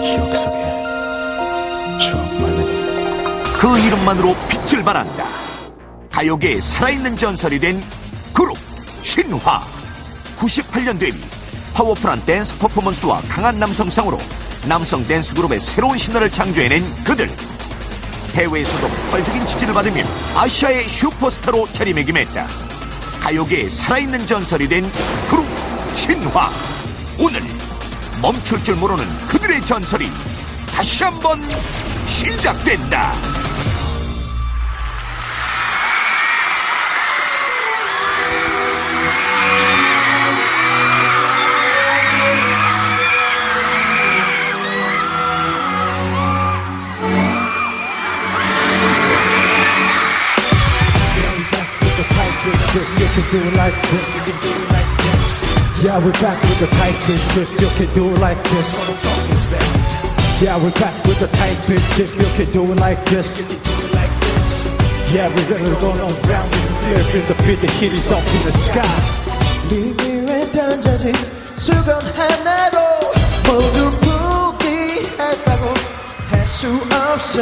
기억 속에 추억만은 그 이름만으로 빛을 발한다. 가요계에 살아있는 전설이 된 그룹 신화. 98년 데뷔 파워풀한 댄스 퍼포먼스와 강한 남성성으로 남성 댄스 그룹의 새로운 신화를 창조해낸 그들. 해외에서도 폭발적인 지지를 받으며 아시아의 슈퍼스타로 자리매김했다. 가요계에 살아있는 전설이 된 그룹 신화. 오늘 멈출 줄 모르는 그들의 전설이 다시 한번 시작된다. Yeah, we're back with the tight bitch if you can do it like this. Yeah, we're back with the tight bitch if you can do it like this. Yeah, we're gonna go around with the flip in the beat, the hit is up in the sky. 미미에 던져진 수건 하나로 모두 포기했다고 할 수 없어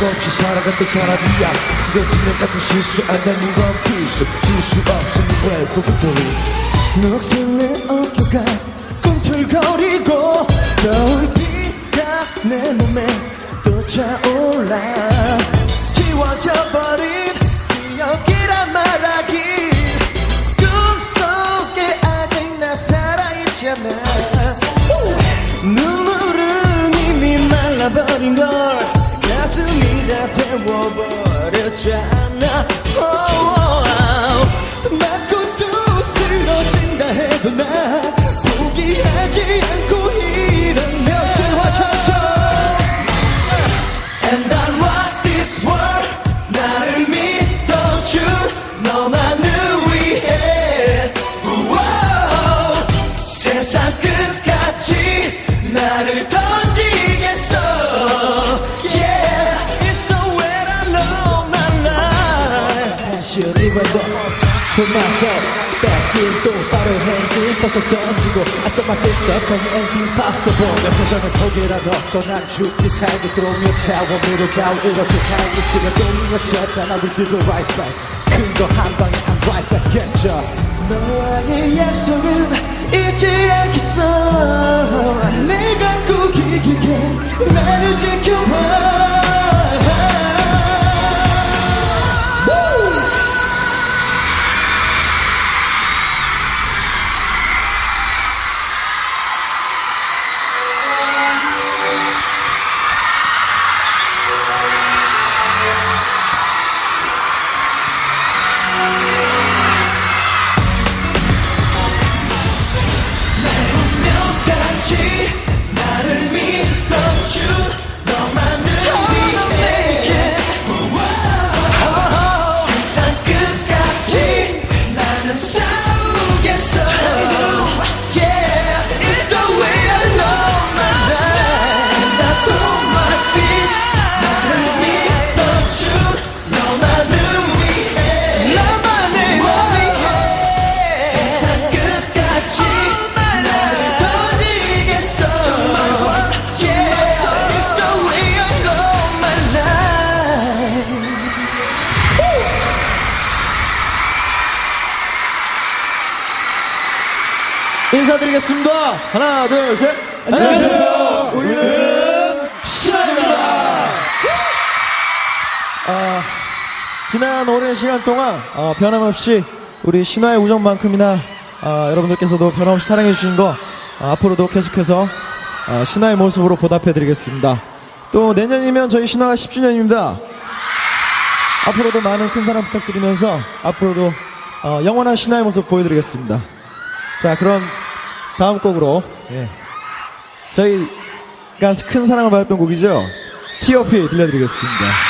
생각 없이 살아갔던 사람이야. 쓰러지는 같은 실수 안 되는 건 필수. 실수 없으니 왜 그것도 녹슨 내 어깨가 꿈틀거리고 겨울비가 내 몸에 또 차올라. 지워져 버린 기억이란 말하기. 꿈속에 아직 나 살아있잖아. 눈물은 이미 말라버린 걸 가슴이 다 태워버렸잖아. Oh, back in 똑바로 행진 벗어 던지고 I throw my fist up cause anything's possible 내 세상에 포기란 없어 난 죽기 살기 들어오며 태워 미루다 이렇게 살기 싫어 돌리며 shut down I will do the right thing 큰거 한 방에 I'm right back at ya 너와의 약속은 잊지 않겠어 인사드리겠습니다 하나 둘 셋 안녕하세요 우리는 신화입니다 아, 지난 오랜 시간 동안 어, 변함없이 우리 신화의 우정만큼이나 아, 여러분들께서도 변함없이 사랑해 주신 거 아, 앞으로도 계속해서 아, 신화의 모습으로 보답해 드리겠습니다. 또 내년이면 저희 신화가 10주년입니다. 앞으로도 많은 큰 사랑 부탁드리면서 앞으로도 어, 영원한 신화의 모습 보여드리겠습니다. 자, 그럼 다음 곡으로 예. 저희가 큰 사랑을 받았던 곡이죠. T.O.P 들려드리겠습니다.